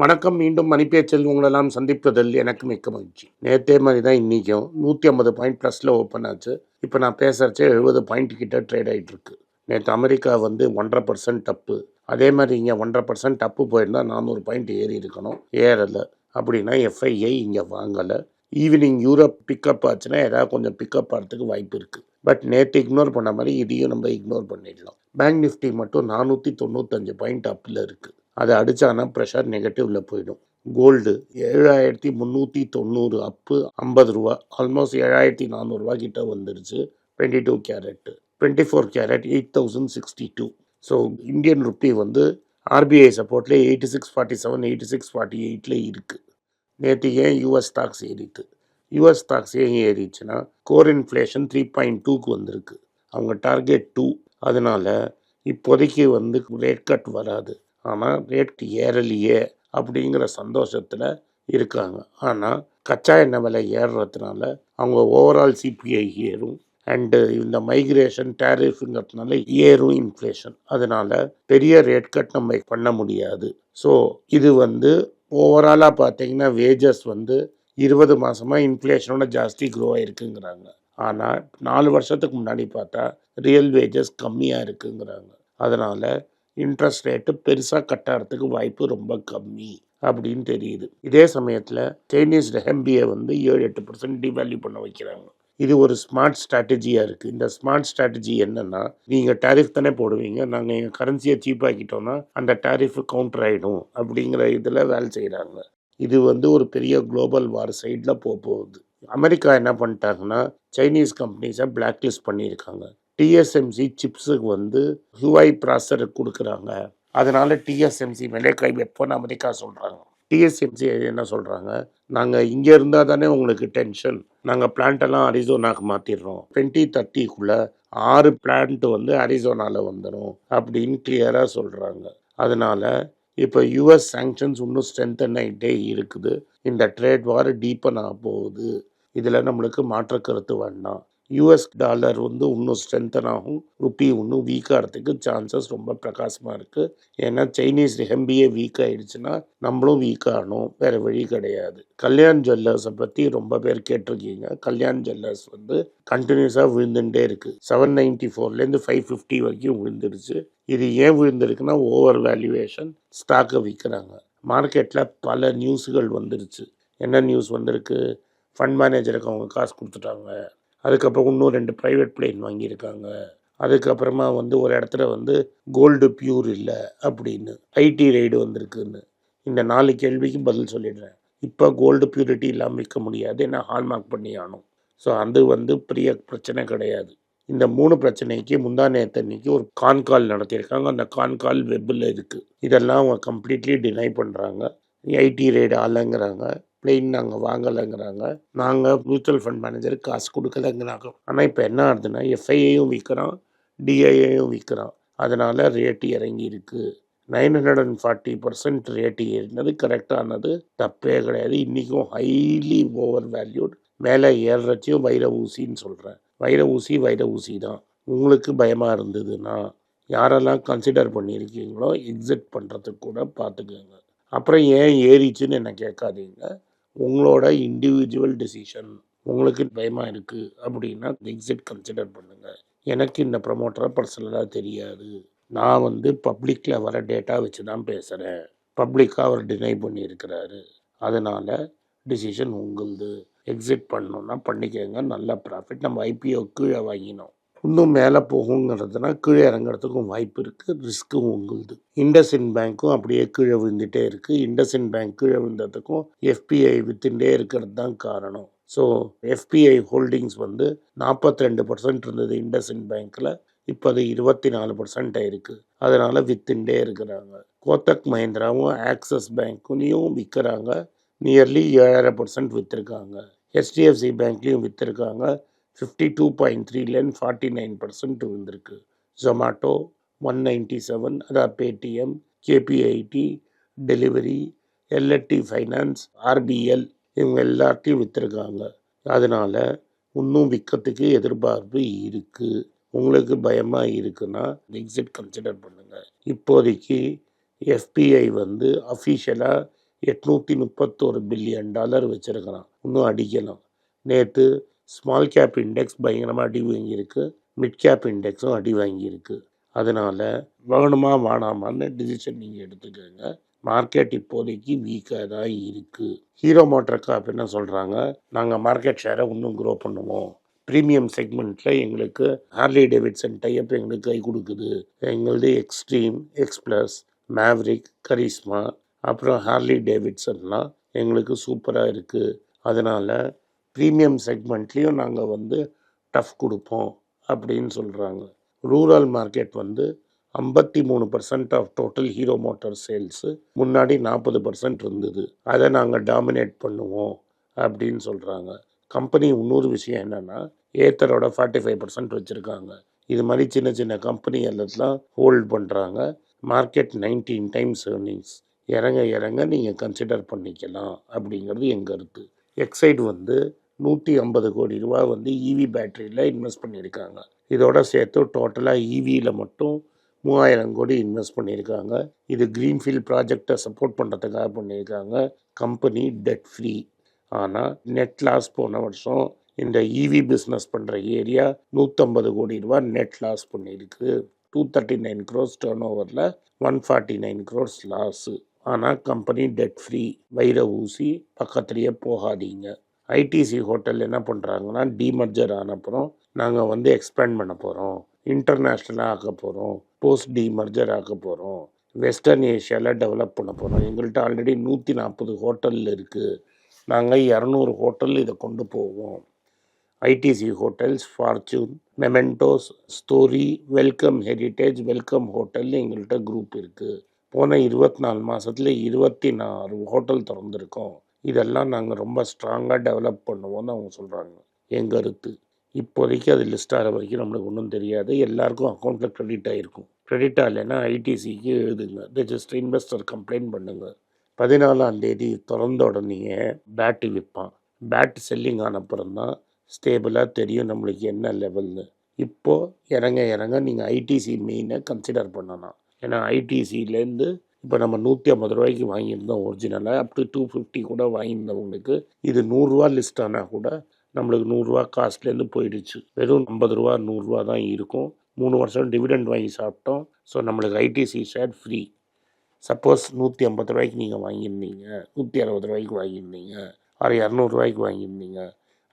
வணக்கம் மீண்டும் மணிப்பேச்சில் உங்களெல்லாம் சந்திப்பதில் எனக்கு மிக்க மகிழ்ச்சி. நேத்தே மாதிரி தான் இன்றைக்கும் நூற்றி ஐம்பது பாயிண்ட் ப்ளஸில் ஓப்பன் ஆச்சு. இப்போ நான் பேசுகிறச்சே எழுபது பாயிண்ட் கிட்ட ட்ரேட் ஆகிட்டு இருக்கு நேற்று அமெரிக்கா வந்து ஒன்றரை பர்சன்ட் டப்பு அதே மாதிரி இங்கே ஒன்றரை பர்சன்ட் டப்பு போயிருந்தால் நானூறு பாயிண்ட் ஏறி இருக்கணும். ஏறலை. அப்படின்னா எஃப்ஐஐ இங்கே வாங்கலை. ஈவினிங் யூரோப் பிக்கப் ஆச்சுன்னா ஏதாவது கொஞ்சம் பிக்கப் ஆகிறதுக்கு வாய்ப்பு இருக்குது பட் நேற்று இக்னோர் பண்ண மாதிரி இதையும் நம்ம இக்னோர் பண்ணிடலாம். பேங்க் நிஃப்டி மட்டும் நானூற்றி தொண்ணூத்தஞ்சு பாயிண்ட் அப்பில் இருக்குது அதை அடித்தானா ப்ரெஷர் நெகட்டிவில் போயிடும். கோல்டு ஏழாயிரத்தி முந்நூற்றி தொண்ணூறு அப்பு ஐம்பது ரூபா ஆல்மோஸ்ட் ஏழாயிரத்தி நானூறுரூவா கிட்ட வந்துருச்சு. Twenty two carat twenty four carat eight thousand sixty two so Indian rupee வந்து RBI சப்போர்ட்டில் eighty six forty seven eighty six forty எயிட்டில் இருக்குது நேற்று ஏன் யூஎஸ் ஸ்டாக்ஸ் ஏறிட்டு? யூஎஸ் ஸ்டாக்ஸ் ஏன் ஏறிச்சுன்னா கோர் இன்ஃப்ளேஷன் த்ரீ பாயிண்ட் டூக்கு வந்திருக்கு. அவங்க டார்கெட் டூ அதனால் இப்போதைக்கு வந்து ரேட் கட் வராது. ஆனால் ரேட் ஏறலையே அப்படிங்கிற சந்தோஷத்தில் இருக்காங்க. ஆனால் கச்சா எண்ணெய் விலை ஏறுறதுனால அவங்க ஓவரால் சிபிஐ ஏறும் அண்டு இந்த மைக்ரேஷன் டேரிஃபுங்கிறதுனால ஏறும் இன்ஃப்ளேஷன் அதனால் பெரிய ரேட் கட் நம்ம பண்ண முடியாது. ஸோ இது வந்து ஓவராலாக பார்த்தீங்கன்னா வேஜஸ் வந்து இருபது மாதமாக இன்ஃப்ளேஷனோட ஜாஸ்தி க்ரோ ஆகிருக்குங்கிறாங்க ஆனால் நாலு வருஷத்துக்கு முன்னாடி பார்த்தா ரியல் வேஜஸ் கம்மியாக இருக்குங்கிறாங்க. அதனால் இன்ட்ரெஸ்ட் ரேட்டு பெருசாக கட்டாகிறதுக்கு வாய்ப்பு ரொம்ப கம்மி அப்படின்னு தெரியுது. இதே சமயத்தில் சைனீஸ் ரெஹம்பியை வந்து ஏழு எட்டு பர்சன்ட் டிவேல்யூ பண்ண வைக்கிறாங்க. இது ஒரு ஸ்மார்ட் ஸ்ட்ராட்டஜியாக இருக்குது இந்த ஸ்மார்ட் ஸ்ட்ராட்டஜி என்னென்னா நீங்கள் டேரிஃப் தானே போடுவீங்க. நாங்கள் எங்கள் கரன்சியை சீப்பாக்கிட்டோன்னா அந்த டேரிஃப் கவுண்டர் ஆகிடும் அப்படிங்கிற இதில் வேலை செய்கிறாங்க இது வந்து ஒரு பெரிய குளோபல் வார் சைடில் போக போகுது. அமெரிக்கா என்ன பண்ணிட்டாங்கன்னா சைனீஸ் கம்பெனிஸை பிளாக்லிஸ்ட் பண்ணியிருக்காங்க. டிஎஸ்எம்சி சிப்ஸுக்கு வந்து ஹுவை ப்ராசர் கொடுக்குறாங்க. அதனால டிஎஸ்எம்சி மேலே கை வைப்போன்னு அமெரிக்கா சொல்கிறாங்க டிஎஸ்எம்சி என்ன சொல்கிறாங்க நாங்கள் இங்கே இருந்தால் தானே உங்களுக்கு டென்ஷன் நாங்கள் பிளான்ட்டெல்லாம் அரிசோனாக்கு மாற்றிடுறோம் டுவெண்ட்டி தேர்ட்டிக்குள்ளே ஆறு பிளான்ட் வந்து அரிசோனாவில் வந்துடும் அப்படின்னு கிளியராக சொல்கிறாங்க அதனால் இப்போ யுஎஸ் சாங்ஷன்ஸ் இன்னும் ஸ்ட்ரென்தன் ஆகிட்டே இருக்குது. இந்த ட்ரேட் வார் டீப்பன் ஆக போகுது. இதில் நம்மளுக்கு மாற்று கருத்து வேண்டாம். யூஎஸ் டாலர் வந்து இன்னும் ஸ்ட்ரென்தன் ஆகும். ருப்பி இன்னும் வீக் ஆகிறதுக்கு சான்சஸ் ரொம்ப பிரகாசமாக இருக்குது ஏன்னா சைனீஸ் ரெஹம்பியே வீக் ஆகிடுச்சுன்னா நம்மளும் வீக் ஆகணும். வேறு வழி கிடையாது. கல்யாண் ஜுவல்லர்ஸை பற்றி ரொம்ப பேர் கேட்டிருக்கீங்க. கல்யாண் ஜுவல்லர்ஸ் வந்து கண்டினியூஸாக விழுந்துட்டே இருக்குது செவன் நைன்ட்டி ஃபோர்லேருந்து ஃபைவ் ஃபிஃப்டி வரைக்கும் விழுந்துருச்சு. இது ஏன் விழுந்திருக்குன்னா ஓவர் வேல்யூவேஷன் ஸ்டாக்கை விற்கிறாங்க மார்க்கெட்டில் பல நியூஸுகள் வந்துருச்சு. என்ன நியூஸ் வந்திருக்கு? ஃபண்ட் மேனேஜருக்கு அவங்க காசு கொடுத்துட்டாங்க. அதுக்கப்புறம் இன்னும் ரெண்டு ப்ரைவேட் பிளேன் வாங்கியிருக்காங்க. அதுக்கப்புறமா வந்து ஒரு இடத்துல வந்து கோல்டு பியூர் இல்லை அப்படின்னு ஐடி ரைடு வந்திருக்குன்னு. இந்த நாலு கேள்விக்கு பதில் சொல்லிடுறேன். இப்போ கோல்டு பியூரிட்டி இல்லாமல் விற்க முடியாது ஏன்னா ஹால்மார்க் பண்ணி ஆனும் ஸோ அது வந்து பெரிய பிரச்சனை கிடையாது. இந்த மூணு பிரச்சனைக்கு முந்தா நேத்தன்னைக்கு ஒரு கான்கால் நடத்தியிருக்காங்க. அந்த கான்கால் வெப்பில் இருக்குது இதெல்லாம் அவங்க கம்ப்ளீட்லி டினை பண்ணுறாங்க ஐடி ரைடு ஆலைங்கிறாங்க பிளெயின் நாங்கள் வாங்கலைங்கிறாங்க. நாங்கள் மியூச்சுவல் ஃபண்ட் மேனேஜருக்கு காசு கொடுக்கலைங்கிறாங்க. ஆனால் இப்போ என்ன ஆகுதுன்னா எஃப்ஐயையும் விற்கிறோம் டிஐயையும் விற்கிறோம் அதனால் ரேட்டு இறங்கி இருக்குது nine hundred and forty percent rate ஏறினது கரெக்டானது தப்பே கிடையாது. இன்றைக்கும் ஹைலி ஓவர் வேல்யூட் மேலே ஏறுறச்சையும் வைர ஊசின்னு சொல்கிறேன் வைர ஊசி வைர ஊசி தான். உங்களுக்கு பயமாக இருந்ததுன்னா யாரெல்லாம் கன்சிடர் பண்ணியிருக்கீங்களோ எக்ஸிட் பண்ணுறதுக்கு கூட பார்த்துக்கோங்க. அப்புறம் ஏன் ஏறிச்சுன்னு என்ன கேட்காதீங்க. உங்களோட இண்டிவிஜுவல் டிசிஷன் உங்களுக்கு பயமாக இருக்குது அப்படின்னா எக்ஸிட் கன்சிடர் பண்ணுங்கள் எனக்கு இந்த ப்ரமோட்டரை பர்சனலாக தெரியாது. நான் வந்து பப்ளிக்கில் வர டேட்டா வச்சு தான் பேசுகிறேன் பப்ளிக்காக அவர் டினை பண்ணியிருக்கிறாரு. அதனால் டிசிஷன் உங்களுது. எக்ஸிட் பண்ணணுன்னா பண்ணிக்கோங்க. நல்ல ப்ராஃபிட் நம்ம ஐபிஓ கீழே வாங்கினோம். இன்னும் மேலே போகுங்கிறதுனா கீழே இறங்குறதுக்கும் வாய்ப்பு இருக்குது ரிஸ்க்கும் உங்களுது. இண்டஸ்இன் பேங்க்கும் அப்படியே கீழே விழுந்துட்டே இருக்குது இண்டஸ்இன் பேங்க் கீழே விழுந்ததுக்கும் எஃபிஐ வித்துட்டே இருக்கிறது தான் காரணம். ஸோ எஃபிஐ ஹோல்டிங்ஸ் வந்து நாற்பத்தி ரெண்டு பர்சன்ட் இருந்தது இண்டஸ்இன் பேங்க்கில் இப்போ அது இருபத்தி நாலு பர்சன்ட் ஆயிருக்கு அதனால் வித்துண்டே இருக்கிறாங்க. கோத்தக் மஹிந்திராவும் ஆக்சிஸ் பேங்க்குலேயும் விற்கிறாங்க நியர்லி ஏழரை பர்சன்ட் விற்றுருக்காங்க ஹெச்டிஎஃப்சி பேங்க்லேயும் விற்றுருக்காங்க ஃபிஃப்டி டூ பாயிண்ட் த்ரீலேருந்து ஃபார்ட்டி நைன் பர்சன்ட் வந்திருக்கு ஜொமாட்டோ ஒன் நைன்ட்டி செவன் அதான் Paytm KPIT delivery எல்எட்டி finance RBL இவங்க எல்லாத்தையும் விற்றுருக்காங்க அதனால் இன்னும் விற்கிறதுக்கு எதிர்பார்ப்பு இருக்குது உங்களுக்கு பயமாக இருக்குன்னா எக்ஸிட் கன்சிடர் பண்ணுங்கள் இப்போதைக்கு எஃபிஐ வந்து அஃபீஷியலாக எட்நூற்றி முப்பத்தோரு பில்லியன் டாலர் வச்சுருக்கிறான். இன்னும் அடிக்கலாம் நேற்று ஸ்மால் கேப் இண்டெக்ஸ் பயங்கரமாக அடி வாங்கியிருக்கு. மிட் கேப் இண்டெக்ஸும் அடி வாங்கியிருக்கு. அதனால் வேணுமா வேணாமான்னு டிசிஷன் நீங்கள் எடுத்துக்கோங்க. மார்க்கெட் இப்போதைக்கு வீக்காக தான் இருக்குது ஹீரோ மோட்டர் காப் என்ன சொல்கிறாங்க நாங்கள் மார்க்கெட் ஷேரை இன்னும் க்ரோ பண்ணுவோம். ப்ரீமியம் செக்மெண்ட்டில் எங்களுக்கு ஹார்லி டேவிட்சன் டைப் எங்களுக்கு கை கொடுக்குது. எங்களது எக்ஸ்ட்ரீம் எக்ஸ்ப்ளஸ் மேவ்ரிக் கரிஸ்மா அப்புறம் ஹார்லி டேவிட்சன்லாம் எங்களுக்கு சூப்பராக இருக்குது அதனால் ப்ரீமியம் செக்மெண்ட்லேயும் நாங்கள் வந்து டஃப் கொடுப்போம் அப்படின்னு சொல்கிறாங்க ரூரல் மார்க்கெட் வந்து ஐம்பத்தி மூணு percent of total Hero motor sales முன்னாடி நாற்பது பர்சன்ட் இருந்தது. அதை நாங்கள் டாமினேட் பண்ணுவோம் அப்படின்னு சொல்கிறாங்க கம்பெனி இன்னொரு விஷயம் என்னென்னா ஏத்தரோட ஃபார்ட்டி ஃபைவ் பர்சன்ட் வச்சுருக்காங்க. இது மாதிரி சின்ன சின்ன கம்பெனி எல்லாத்தெலாம் ஹோல்ட் பண்ணுறாங்க மார்க்கெட் நைன்டீன் டைம்ஸ் ஏர்னிங்ஸ். இறங்க இறங்க நீங்கள் கன்சிடர் பண்ணிக்கலாம் அப்படிங்கிறது என் கருத்து. எக்ஸைட் வந்து நூற்றி ஐம்பது கோடி ரூபா வந்து இவி பேட்டரியில் இன்வெஸ்ட் பண்ணியிருக்காங்க. இதோட சேர்த்து டோட்டலாக இவியில் மட்டும் மூவாயிரம் கோடி இன்வெஸ்ட் பண்ணியிருக்காங்க. இது க்ரீன்ஃபீல்ட் ப்ராஜெக்டை சப்போர்ட் பண்ணுறதுக்காக பண்ணியிருக்காங்க. கம்பெனி டெட் ஃப்ரீ ஆனால் நெட் லாஸ் போன வருஷம் இந்த இவி பிஸ்னஸ் பண்ணுற ஏரியா நூற்றம்பது கோடி ரூபா நெட் லாஸ் பண்ணியிருக்கு. Two thirty nine crores turn ஓவரில் one forty nine crores loss ஆனால் கம்பெனி டெட் ஃப்ரீ வைர ஊசி பக்கத்துலேயே போகாதீங்க. ஐடிசி ஹோட்டல் என்ன பண்ணுறாங்கன்னா டிமர்ஜர் ஆனப்புறம் நாங்கள் வந்து எக்ஸ்பேண்ட் பண்ண போகிறோம் இன்டர்நேஷ்னலாக ஆக்க போகிறோம் போஸ்ட் டிமர்ஜர் ஆக்க போகிறோம் வெஸ்டர்ன் ஏஷியாவில் டெவலப் பண்ண போகிறோம் எங்கள்கிட்ட ஆல்ரெடி நூற்றி நாற்பது ஹோட்டல் இருக்குது நாங்கள் இரநூறு ஹோட்டல் இதை கொண்டு போவோம். ITC hotels Fortune Mementos story welcome heritage welcome hotel எங்கள்கிட்ட குரூப் இருக்குது போன இருபத்தி நாலு மாதத்தில் இருபத்தி நாலு ஹோட்டல் திறந்துருக்கோம். இதெல்லாம் நாங்கள் ரொம்ப ஸ்ட்ராங்காக டெவலப் பண்ணுவோம்னு அவங்க சொல்கிறாங்க என் கருத்து. இப்போதைக்கு அது லிஸ்ட் ஆகிற வரைக்கும் நம்மளுக்கு ஒன்றும் தெரியாது. எல்லாருக்கும் அக்கௌண்ட்டில் க்ரெடிட் ஆகிருக்கும் க்ரெடிட் ஆகலைன்னா ஐடிசிக்கு எழுதுங்க. ரெஜிஸ்டர் இன்வெஸ்டர் கம்ப்ளைண்ட் பண்ணுங்கள் பதினாலாம் தேதி திறந்த உடனேயே பேட்டு விற்பான். பேட் செல்லிங் ஆன அப்புறம் தான் ஸ்டேபிளாக தெரியும் நம்மளுக்கு என்ன லெவல்னு இப்போது இறங்க இறங்க நீங்கள் ஐடிசி மெயினை கன்சிடர் பண்ணலாம். ஏன்னா ஐடிசிலேருந்து இப்போ நம்ம நூற்றி ஐம்பது ரூபாய்க்கு வாங்கியிருந்தோம் ஒரிஜினலாக அப் டு டூ ஃபிஃப்டி கூட வாங்கியிருந்தவங்களுக்கு இது நூறுரூவா லிஸ்ட் ஆனால் கூட நம்மளுக்கு நூறுரூவா காஸ்ட்லேருந்து போயிடுச்சு. வெறும் ஐம்பது ரூபா நூறுரூவா தான் இருக்கும். மூணு வருஷம் டிவிடெண்ட் வாங்கி சாப்பிட்டோம். ஸோ நம்மளுக்கு ஐடிசி ஷேர் ஃப்ரீ சப்போஸ் நூற்றி ஐம்பது ரூபாய்க்கு நீங்கள் வாங்கியிருந்தீங்க. நூற்றி அறுபது ரூபாய்க்கு வாங்கியிருந்தீங்க. ஆறு இரநூறுவாய்க்கு வாங்கியிருந்தீங்க.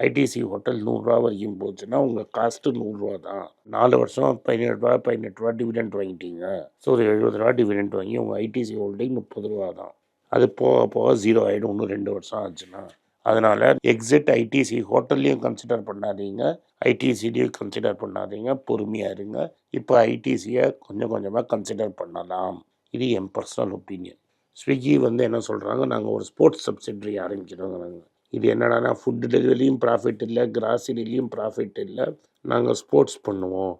ஐடிசி ஹோட்டல் நூறுரூவா வரைக்கும் போச்சுன்னா உங்கள் காஸ்ட்டு நூறுரூவா தான். நாலு வருஷம் பதினேழு ரூபா பதினெட்டு ரூபா டிவிடெண்ட் வாங்கிட்டீங்க. ஸோ ஒரு எழுபது ரூபா டிவிடெண்ட் வாங்கி உங்கள் ஐடிசி ஹோல்டிங் முப்பது ரூபா தான். அது போக போக ஜீரோ ஆகிடும் இன்னும் ரெண்டு வருஷம் ஆச்சுன்னா. அதனால் எக்ஸிட் ஐடிசி ஹோட்டல்லையும் கன்சிடர் பண்ணாதீங்க. ஐடிசிலையும் கன்சிடர் பண்ணாதீங்க. பொறுமையாக இருங்க. இப்போ ஐடிசியை கொஞ்சம் கொஞ்சமாக கன்சிடர் பண்ணலாம். இது என் பர்சனல் ஒப்பீனியன் ஸ்விக்கி வந்து என்ன சொல்கிறாங்க நாங்கள் ஒரு ஸ்போர்ட்ஸ் சப்சிடரி ஆரம்பிக்கிறோங்கிறாங்க. இது என்னடானா ஃபுட் டெலிவரியும் ப்ராஃபிட் இல்லை கிராசரிலையும் ப்ராஃபிட் இல்லை. நாங்கள் ஸ்போர்ட்ஸ் பண்ணுவோம்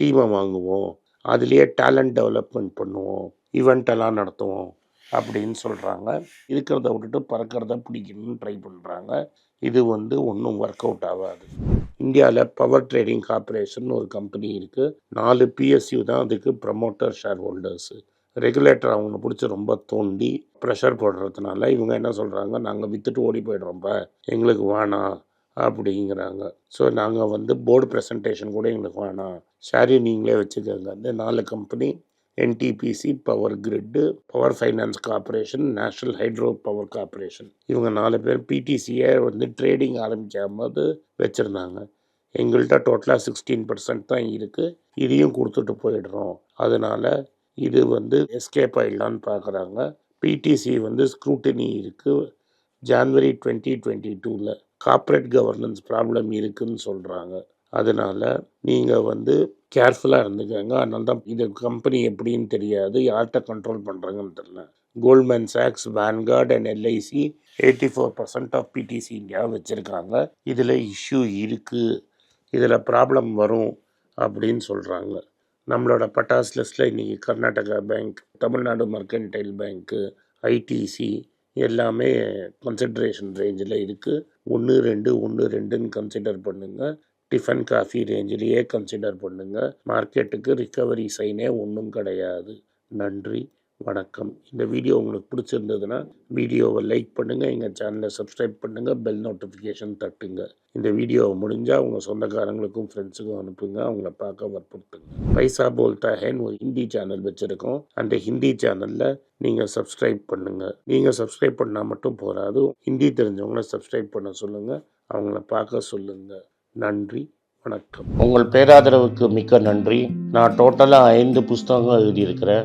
டீமை வாங்குவோம் அதுலேயே டேலண்ட் டெவலப்மெண்ட் பண்ணுவோம் ஈவெண்ட் எல்லாம் நடத்துவோம் அப்படின்னு சொல்கிறாங்க இருக்கிறத விட்டுட்டு பறக்கிறத பிடிக்கணும்னு ட்ரை பண்ணுறாங்க இது வந்து ஒன்றும் ஒர்க் அவுட் ஆகாது. இந்தியாவில் பவர் ட்ரேடிங் கார்பரேஷன் ஒரு கம்பெனி இருக்குது நாலு பிஎஸ்யூ தான் அதுக்கு ப்ரமோட்டர் ஷேர் ஹோல்டர்ஸு ரெகுலேட்டர் அவங்க பிடிச்சி ரொம்ப தோண்டி ப்ரெஷர் போடுறதுனால இவங்க என்ன சொல்கிறாங்க நாங்கள் விற்றுட்டு ஓடி போய்டுறோம்ப்ப எங்களுக்கு வேணாம் அப்படிங்கிறாங்க. ஸோ நாங்கள் வந்து போர்டு ப்ரெசன்டேஷன் கூட எங்களுக்கு வேணாம் ஷேரி நீங்களே வச்சுக்கோங்க. இந்த நாலு company NTPC power grid power finance corporation national hydro power corporation இவங்க நாலு பேர் பிடிசியை வந்து ட்ரேடிங் ஆரம்பிக்காமது வச்சுருந்தாங்க. எங்கள்கிட்ட டோட்டலாக சிக்ஸ்டீன் பர்சன்ட் தான் இருக்குது இதையும் கொடுத்துட்டு போயிடுறோம். அதனால் இது வந்து எஸ்கேப் ஆகிடலான்னு பார்க்குறாங்க பிடிசி வந்து ஸ்க்ரூட்டினி இருக்குது ஜான்வரி டுவெண்ட்டி டுவெண்ட்டி டூவில் கார்ப்பரேட் கவர்னன்ஸ் ப்ராப்ளம் இருக்குதுன்னு சொல்கிறாங்க அதனால் நீங்கள் வந்து கேர்ஃபுல்லாக இருந்துக்கோங்க. அதனால தான் இது கம்பெனி எப்படின்னு தெரியாது. யார்கிட்ட கண்ட்ரோல் பண்ணுறாங்கன்னு தெரியல. Goldman socks Vanguard and LIC eighty four percent of PTC India வச்சுருக்காங்க. இதில் இஷ்யூ இருக்குது இதில் ப்ராப்ளம் வரும் அப்படின்னு சொல்கிறாங்க நம்மளோட பட்டாஸ் லிஸ்ட்டில் இன்றைக்கி கர்நாடகா பேங்க் தமிழ்நாடு மர்கன்டைல் பேங்க்கு ஐடிசி எல்லாமே கன்சிட்ரேஷன் ரேஞ்சில் இருக்குது ஒன்று ரெண்டு ஒன்று ரெண்டுன்னு கன்சிடர் பண்ணுங்கள் டிஃபன் காஃபி ரேஞ்சிலேயே கன்சிடர் பண்ணுங்கள் மார்க்கெட்டுக்கு ரிக்கவரி சைனே ஒன்றும் கிடையாது. நன்றி. வணக்கம். இந்த வீடியோ உங்களுக்கு பிடிச்சிருந்ததுன்னா வீடியோவை லைக் பண்ணுங்கள் எங்கள் சேனலை சப்ஸ்கிரைப் பண்ணுங்கள் பெல் நோட்டிஃபிகேஷன் தட்டுங்க. இந்த வீடியோவை முடிஞ்சால் உங்கள் சொந்தக்காரங்களுக்கும் ஃப்ரெண்ட்ஸுக்கும் அனுப்புங்க அவங்கள பார்க்க வற்புறுத்துங்க. பைசா போல்தா ஹேன் ஒரு ஹிந்தி சேனல் வச்சுருக்கோம். அந்த ஹிந்தி சேனலில் நீங்கள் சப்ஸ்கிரைப் பண்ணுங்கள் நீங்கள் சப்ஸ்கிரைப் பண்ணால் மட்டும் போகாது ஹிந்தி தெரிஞ்சவங்கள சப்ஸ்கிரைப் பண்ண சொல்லுங்கள் அவங்கள பார்க்க சொல்லுங்கள் நன்றி வணக்கம். உங்கள் பேராதரவுக்கு மிக்க நன்றி. நான் டோட்டலாக ஐந்து புஸ்தகங்கள் எழுதியிருக்கிறேன்.